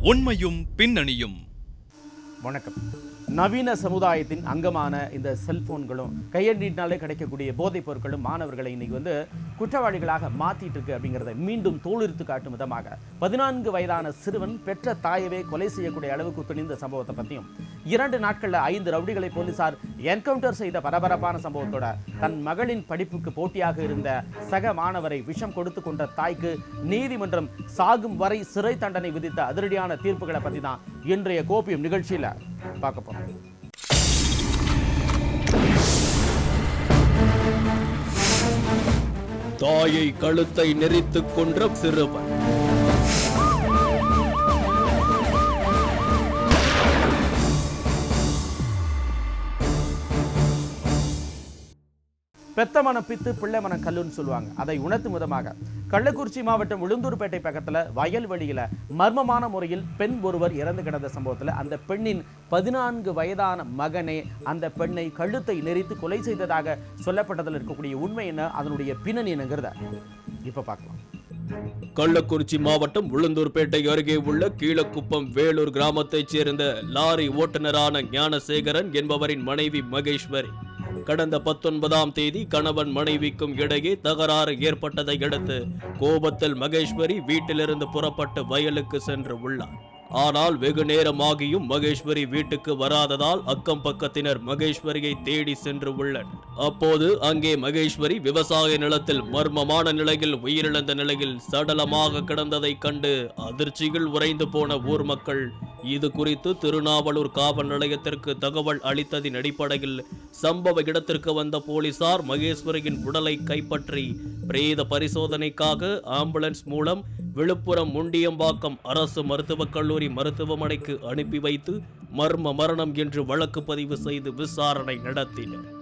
உண்மையும் பின்னணியும். வணக்கம். நவீன சமுதாயத்தின் அங்கமான இந்த செல்போன்களும் கையண்டினாலே கிடைக்கக்கூடிய போதைப் பொருட்களும் மாணவர்களை இன்னைக்கு வந்து குற்றவாளிகளாக மாத்திட்டு இருக்கு அப்படிங்கிறத மீண்டும் தோலுரித்து காட்டும் விதமாக பதினான்கு வயதான சிறுவன் பெற்ற தாயவே கொலை செய்யக்கூடிய அளவுக்கு துணிந்த சம்பவத்தை பற்றியும் இரண்டு நாட்களில் ஐந்து ரவுடிகளை போலீசார் என்கவுண்டர் செய்த பரபரப்பான சம்பவத்தோட தன் மகளின் படிப்புக்கு போட்டியாக இருந்த சக மாணவரை விஷம் கொடுத்து கொண்ட தாய்க்கு நீதிமன்றம் சாகும் வரை சிறை தண்டனை விதித்த அதிரடியான தீர்ப்புகளை பற்றி தான் இன்றைய கோப்பியம் நிகழ்ச்சியில் பார்க்க போறோம். தாயை கழுத்தை நெரித்துக் கொன்ற சிறுவன். பெத்த மனம் பித்து பிள்ளை மனம் கல்லுன்னு சொல்லுவாங்க. அதை உணர்த்தும் விதமாக கள்ளக்குறிச்சி மாவட்டம் உளுந்தூர்பேட்டை பக்கத்துல வயல்வெளியில் மர்மமான முறையில் பெண் ஒருவர் இறந்து கிடந்த சம்பவத்துல அந்த பெண்ணின் பதினான்கு வயதான மகனே அந்த பெண்ணை கழுத்தை நெறித்து கொலை செய்ததாக சொல்லப்பட்டதில் இருக்கக்கூடிய உண்மை என்ன? அதனுடைய பின்னணி என்னங்கிறத இப்போ பார்க்கலாம். கள்ளக்குறிச்சி மாவட்டம் உளுந்தூர்பேட்டை அருகே உள்ள கீழக்குப்பம் வேலூர் கிராமத்தைச் சேர்ந்த லாரி ஓட்டுநரான ஞானசேகரன் என்பவரின் மனைவி மகேஸ்வரி. கடந்த பத்தொன்பதாம் தேதி கணவன் மனைவிக்கும் இடையே தகராறு ஏற்பட்டதை அடுத்து கோபத்தில் மகேஸ்வரி வீட்டிலிருந்து புறப்பட்டு வயலுக்கு சென்று உள்ளார். ஆனால் வெகு நேரமாகியும் மகேஸ்வரி வீட்டுக்கு வராததால் அக்கம் பக்கத்தினர் மகேஸ்வரியை தேடி சென்று உள்ளனர். அப்போது அங்கே மகேஸ்வரி விவசாய நிலத்தில் மர்மமான நிலையில் உயிரிழந்த நிலையில் சடலமாக கிடந்ததைக் கண்டு அதிர்ச்சியில் உறைந்து போன ஊர் மக்கள் இது குறித்து திருநாவலூர் காவல் நிலையத்திற்கு தகவல் அளித்ததின் அடிப்படையில் சம்பவ இடத்திற்கு வந்த போலீசார் மகேஸ்வரியின் உடலை கைப்பற்றி பிரேத பரிசோதனைக்காக ஆம்புலன்ஸ் மூலம் விழுப்புரம் முண்டியம்பாக்கம் அரசு மருத்துவக் கல்லூரி மருத்துவமனைக்கு அனுப்பி வைத்து மர்ம மரணம் என்று வழக்கு பதிவு செய்து விசாரணை நடத்தினர்.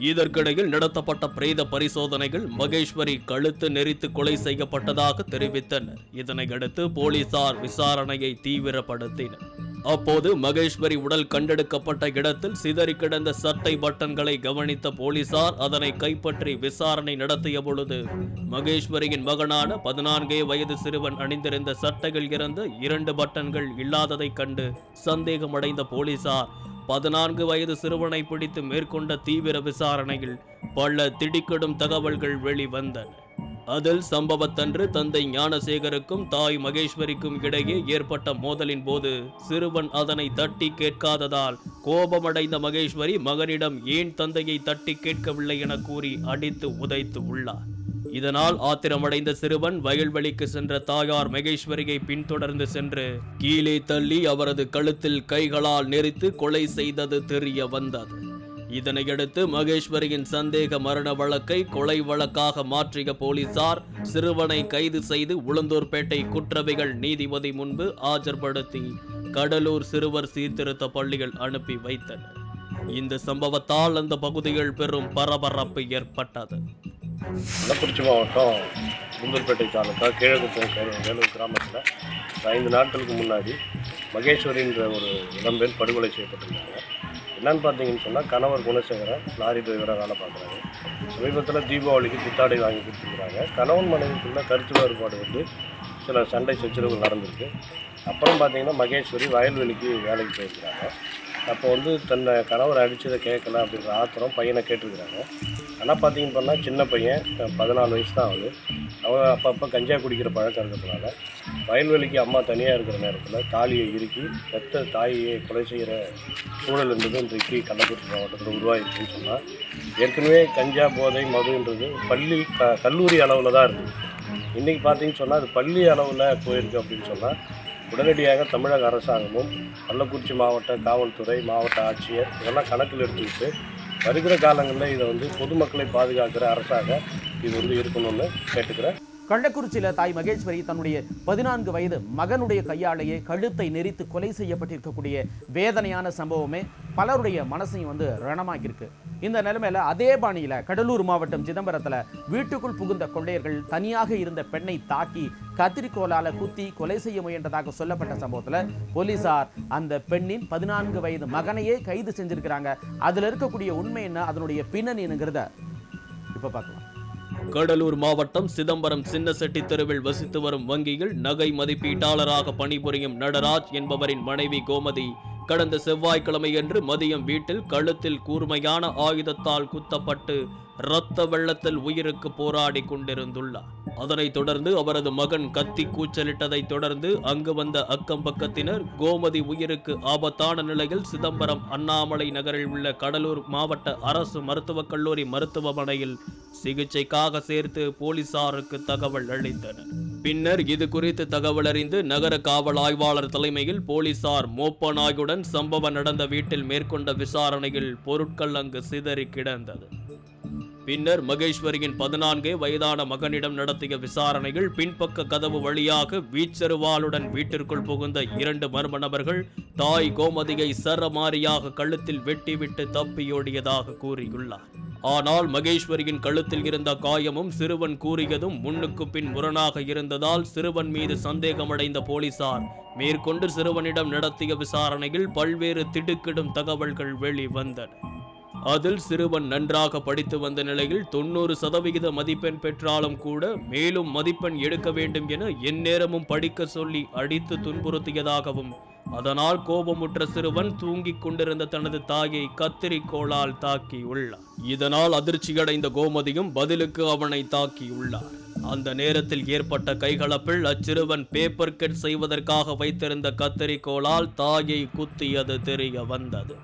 இதற்கிடையில் நடத்தப்பட்ட பிரேத பரிசோதனைகள் மகேஸ்வரி கழுத்து நெரித்து கொலை செய்யப்பட்டதாக தெரிவித்தனர். இதனையடுத்து போலீசார் விசாரணையை தீவிரப்படுத்தினர். அப்போது மகேஸ்வரி உடல் கண்டெடுக்கப்பட்ட இடத்தில் சிதறி கிடந்த சட்டை பட்டன்களை கவனித்த போலீசார் அதனை கைப்பற்றி விசாரணை நடத்திய பொழுது மகேஸ்வரியின் மகனான பதினான்கே வயது சிறுவன் அணிந்திருந்த சட்டைகள் இருந்து இரண்டு பட்டன்கள் இல்லாததைக் கண்டு சந்தேகமடைந்த போலீசார் பதினான்கு வயது சிறுவனை பிடித்து மேற்கொண்ட தீவிர விசாரணையில் பல திடுக்கிடும் தகவல்கள் வெளிவந்தன. அதில் சம்பவத்தன்று தந்தை ஞானசேகருக்கும் தாய் மகேஸ்வரிக்கும் இடையே ஏற்பட்ட மோதலின் போது சிறுவன் அதனை தட்டி கேட்காததால் கோபமடைந்த மகேஸ்வரி மகனிடம் ஏன் தந்தையை தட்டி கேட்கவில்லை என கூறி அடித்து உதைத்து உள்ளார். இதனால் ஆத்திரமடைந்த சிறுவன் வயல்வெளிக்கு சென்ற தாயார் மகேஸ்வரியை பின்தொடர்ந்து சென்று கீழே தள்ளி அவரது கழுத்தில் கைகளால் நெரித்து கொலை செய்தது தெரிய வந்தது. இதனையடுத்து மகேஸ்வரியின் சந்தேக மரண வழக்கை கொலை வழக்காக மாற்றிய போலீசார் சிறுவனை கைது செய்து உளுந்தூர்பேட்டை குற்றவைகள் நீதிபதி முன்பு ஆஜர்படுத்தி கடலூர் சிறுவர் சீர்திருத்த பள்ளிகள் அனுப்பி வைத்தனர். இந்த சம்பவத்தால் அந்த பகுதியில் பெரும் பரபரப்பு ஏற்பட்டது. கள்ளக்குறிச்சி மாவட்டம் குந்தல்பேட்டை தாலுக்கா கிழக்கு வேலூர் கிராமத்தில் ஐந்து நாட்களுக்கு முன்னாடி மகேஸ்வரின்ற ஒரு இளம்பெண் படுகொலை செய்யப்பட்டிருந்தாங்க என்னன்னு பார்த்தீங்கன்னு சொன்னால் கணவர் குணசேகரன் லாரி டிரைவராக வேலை பார்க்குறாங்க சமீபத்தில் தீபாவளிக்கு புத்தாடை வாங்கி கொடுத்துருக்குறாங்க. கணவன் மனைவிக்குள்ள கருத்து வேறுபாடு வந்து சில சண்டை சச்சரவுகள் நடந்திருக்கு. அப்புறம் பார்த்தீங்கன்னா மகேஸ்வரி வயல்வெளிக்கு வேலைக்கு போயிருக்கிறாங்க. அப்போ வந்து தன்னை கணவர் அடித்ததை கேட்கல அப்படின்ற ஆத்திரம் பையனை கேட்டிருக்கிறாங்க. ஆனால் பார்த்தீங்கன்னு பண்ணால் சின்ன பையன் பதினாலு வயசு தான் ஆகுது. அவன் அப்பப்போ கஞ்சா குடிக்கிற பழக்கம் இருக்கிறதுனால வயல்வெளிக்கு அம்மா தனியாக இருக்கிற நேரத்தில் தாலியை இறுக்கி பெத்த தாயை கொலை செய்கிற சூழல் என்பது இன்றைக்கு கள்ளக்குறிச்சி மாவட்டத்தில் உருவாகிருக்குன்னு சொன்னால் ஏற்கனவே கஞ்சா போதை மதுன்றது பள்ளி க கல்லூரி அளவில் தான் இருக்குது இன்றைக்கி பார்த்தீங்கன்னு சொன்னால் அது பள்ளி அளவில் போயிருக்கு அப்படின்னு சொன்னால் உடனடியாக தமிழக அரசாங்கமும் கள்ளக்குறிச்சி மாவட்ட காவல்துறை மாவட்ட ஆட்சியர் இதெல்லாம் கணக்கில் எடுத்துக்கிட்டு வருகிற காலங்களில் இதை வந்து பொதுமக்களை பாதுகாக்கிற அரசாக இது வந்து இருக்கணும்னு கேட்டுக்கிறேன். கள்ளக்குறிச்சியில தாய் மகேஸ்வரி தன்னுடைய பதினான்கு வயது மகனுடைய கையாலேயே கழுத்தை நெரித்து கொலை செய்யப்பட்டிருக்கக்கூடிய வேதனையான சம்பவமே பலருடைய மனசையும் வந்து ரணமாக்கியிருக்கு. இந்த நிலைமையில அதே பாணியில கடலூர் மாவட்டம் சிதம்பரத்துல வீட்டுக்குள் புகுந்த கொள்ளையர்கள் தனியாக இருந்த பெண்ணை தாக்கி கத்திரிக்கோலால குத்தி கொலை செய்ய முயன்றதாக சொல்லப்பட்ட சம்பவத்துல போலீசார் அந்த பெண்ணின் பதினான்கு வயது மகனையே கைது செஞ்சிருக்கிறாங்க. அதுல இருக்கக்கூடிய உண்மை என்ன? அதனுடைய பின்னணி என்னங்கிறத இப்ப பார்க்கலாம். கடலூர் மாவட்டம் சிதம்பரம் சின்னசெட்டி தெருவில் வசித்து வரும் வங்கியில் நகை மதிப்பீட்டாளராக பணிபுரியும் நடராஜ் என்பவரின் மனைவி கோமதி கடந்த செவ்வாய்க்கிழமையன்று மதியம் வீட்டில் கழுத்தில் கூர்மையான ஆயுதத்தால் குத்தப்பட்டு இரத்த வெள்ளத்தில் உயிருக்கு போராடி கொண்டிருந்துள்ளார். அதனைத் தொடர்ந்து அவரது மகன் கத்தி கூச்சலிட்டதைத் தொடர்ந்து அங்கு வந்த அக்கம் பக்கத்தினர் கோமதி உயிருக்கு ஆபத்தான நிலையில் சிதம்பரம் அண்ணாமலை நகரில் உள்ள கடலூர் மாவட்ட அரசு மருத்துவக் கல்லூரி மருத்துவமனையில் சிகிச்சைக்காக சேர்த்து போலீசாருக்கு தகவல் அளித்தனர். பின்னர் இது குறித்து தகவல் அறிந்து நகர காவல் ஆய்வாளர் தலைமையில் போலீசார் மோப்ப நாயுடன் சம்பவம் நடந்த வீட்டில் மேற்கொண்ட விசாரணையில் பொருட்கள் அங்கு சிதறி கிடந்தது. பின்னர் மகேஸ்வரியின் பதினான்கே வயதான மகனிடம் நடத்திய விசாரணையில் பின்பக்க கதவு வழியாக வீச்சருவாளுடன் வீட்டிற்குள் புகுந்த இரண்டு மர்ம நபர்கள் தாய் கோமதியை சரமாரியாக கழுத்தில் வெட்டிவிட்டு தப்பியோடியதாக கூறியுள்ளார். ஆனால் மகேஸ்வரியின் கழுத்தில் இருந்த காயமும் சிறுவன் கூறியதும் முன்னுக்கு பின் முரணாக இருந்ததால் சிறுவன் மீது சந்தேகமடைந்த போலீசார் மேற்கொண்டு சிறுவனிடம் நடத்திய விசாரணையில் பல்வேறு திடுக்கிடும் தகவல்கள் வெளிவந்தன. அதில் சிறுவன் நன்றாக படித்து வந்த நிலையில் தொண்ணூறு சதவிகித மதிப்பெண் பெற்றாலும் கூட மேலும் மதிப்பெண் எடுக்க வேண்டும் என எந்நேரமும் படிக்க சொல்லி அடித்து துன்புறுத்தியதாகவும் அதனால் கோபமுற்ற சிறுவன் தூங்கிக் கொண்டிருந்த தனது தாயை கத்திரிக்கோளால் தாக்கியுள்ளார் இதனால் அதிர்ச்சியடைந்த கோமதியும் பதிலுக்கு அவனை தாக்கியுள்ளார் அந்த நேரத்தில் ஏற்பட்ட கைகலப்பில் அச்சிறுவன் பேப்பர் கட் செய்வதற்காக வைத்திருந்த கத்தரிக்கோளால் தாயை குத்தியது தெரிய வந்தது.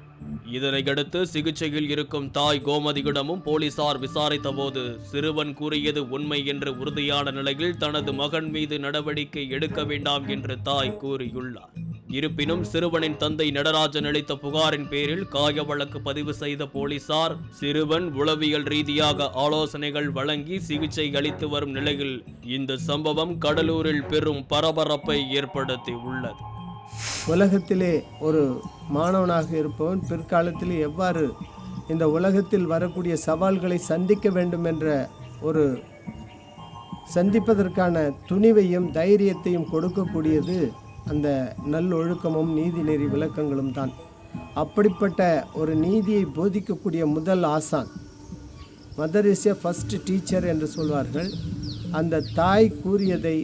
இதனையடுத்து சிகிச்சையில் இருக்கும் தாய் கோமதியிடமும் போலீசார் விசாரித்தபோது சிறுவன் கூறியது உண்மை என்று உறுதியான நிலையில் தனது மகன் மீது நடவடிக்கை எடுக்க வேண்டாம் என்று தாய் கூறியுள்ளார். இருப்பினும் சிறுவனின் தந்தை நடராஜன் அளித்த புகாரின் பேரில் காய வழக்கு பதிவு செய்த போலீசார் சிறுவன் உளவியல் ரீதியாக ஆலோசனைகள் வழங்கி சிகிச்சை அளித்து வரும் நிலையில் இந்த சம்பவம் கடலூரில் பெரும் பரபரப்பை ஏற்படுத்தி உள்ளது உலகத்திலே ஒரு மாணவனாக இருப்பவன் பிற்காலத்தில் எவ்வாறு இந்த உலகத்தில் வரக்கூடிய சவால்களை சந்திக்க வேண்டும் என்ற ஒரு சந்திப்பதற்கான துணிவையும் தைரியத்தையும் கொடுக்கக்கூடியது அந்த நல்லொழுக்கமும் நீதிநெறி விளக்கங்களும் தான். அப்படிப்பட்ட ஒரு நீதியை போதிக்கக்கூடிய முதல் ஆசான் mother is a first teacher என்று சொல்வார்கள். அந்த தாய் கூறியதை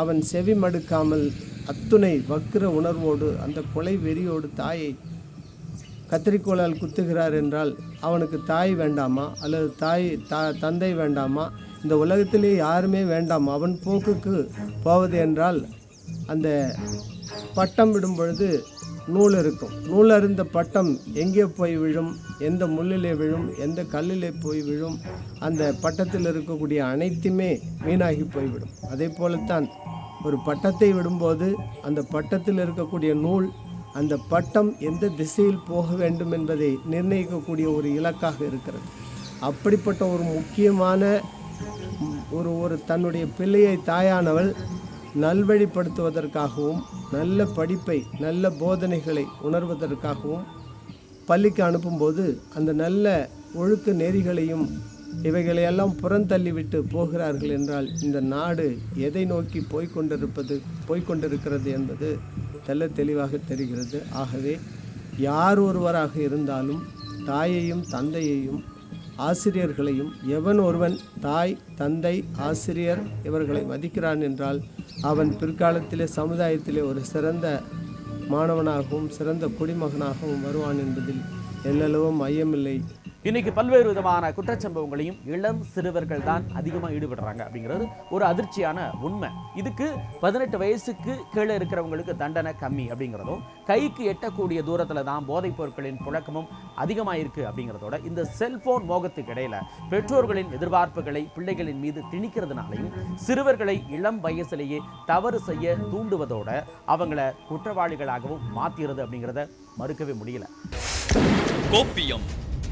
அவன் செவி மடுக்காமல் அத்துணை வக்கிர உணர்வோடு அந்த கொலை வெறியோடு தாயை கத்திரிக்கோளால் குத்துகிறார் என்றால் அவனுக்கு தாய் வேண்டாமா? அல்லது தாய் தா தந்தை வேண்டாமா? இந்த உலகத்திலே யாருமே வேண்டாம். அவன் போக்குக்கு போவது என்றால் அந்த பட்டம் விடும் பொழுது நூல் இருக்கும். நூல் அருந்த பட்டம் எங்கே போய் விழும்? எந்த முள்ளிலே விழும்? எந்த கல்லிலே போய் விழும்? அந்த பட்டத்தில் இருக்கக்கூடிய அனைத்துமே வீணாகி போய்விடும். அதே போலத்தான் ஒரு பட்டத்தை விடும்போது அந்த பட்டத்தில் இருக்கக்கூடிய நூல் அந்த பட்டம் எந்த திசையில் போக வேண்டும் என்பதை நிர்ணயிக்கக்கூடிய ஒரு இலக்காக இருக்கிறது. அப்படிப்பட்ட ஒரு முக்கியமான ஒரு ஒரு தன்னுடைய பிள்ளையை தாயானவள் நல்வழிப்படுத்துவதற்காகவும் நல்ல படிப்பை நல்ல போதனைகளை உணர்வதற்காகவும் பள்ளிக்கு அனுப்பும்போது அந்த நல்ல ஒழுக்க நெறிகளையும் இவைகளையெல்லாம் புறந்தள்ளிவிட்டு போகிறார்கள் என்றால் இந்த நாடு எதை நோக்கி போய்கொண்டிருப்பது போய்கொண்டிருக்கிறது என்பது தெல்ல தெளிவாக தெரிகிறது. ஆகவே யார் ஒருவராக இருந்தாலும் தாயையும் தந்தையையும் ஆசிரியர்களையும் எவன் ஒருவன் தாய் தந்தை ஆசிரியர் இவர்களை மதிக்கிறான் என்றால் அவன் பிற்காலத்திலே சமுதாயத்திலே ஒரு சிறந்த மாணவனாகவும் சிறந்த குடிமகனாகவும் வருவான் என்பதில் எல்லளவும் ஐயமில்லை. இன்னைக்கு பல்வேறு விதமான குற்றச்சம்பவங்களையும் இளம் சிறுவர்கள் தான் அதிகமாக ஈடுபடுறாங்க அப்படிங்கிறது ஒரு அதிர்ச்சியான உண்மை. இதுக்கு பதினெட்டு வயசுக்கு கீழே இருக்கிறவங்களுக்கு தண்டனை கம்மி அப்படிங்கிறதும் கைக்கு எட்டக்கூடிய தூரத்தில் தான் போதைப் பொருட்களின் புழக்கமும் அதிகமாக இருக்கு அப்படிங்கிறதோட இந்த செல்போன் மோகத்துக்கு இடையில பெற்றோர்களின் எதிர்பார்ப்புகளை பிள்ளைகளின் மீது திணிக்கிறதுனாலையும் சிறுவர்களை இளம் வயசுலேயே தவறு செய்ய தூண்டுவதோட அவங்கள குற்றவாளிகளாகவும் மாத்திருது அப்படிங்கிறத மறுக்கவே முடியல. கோப்பியம்.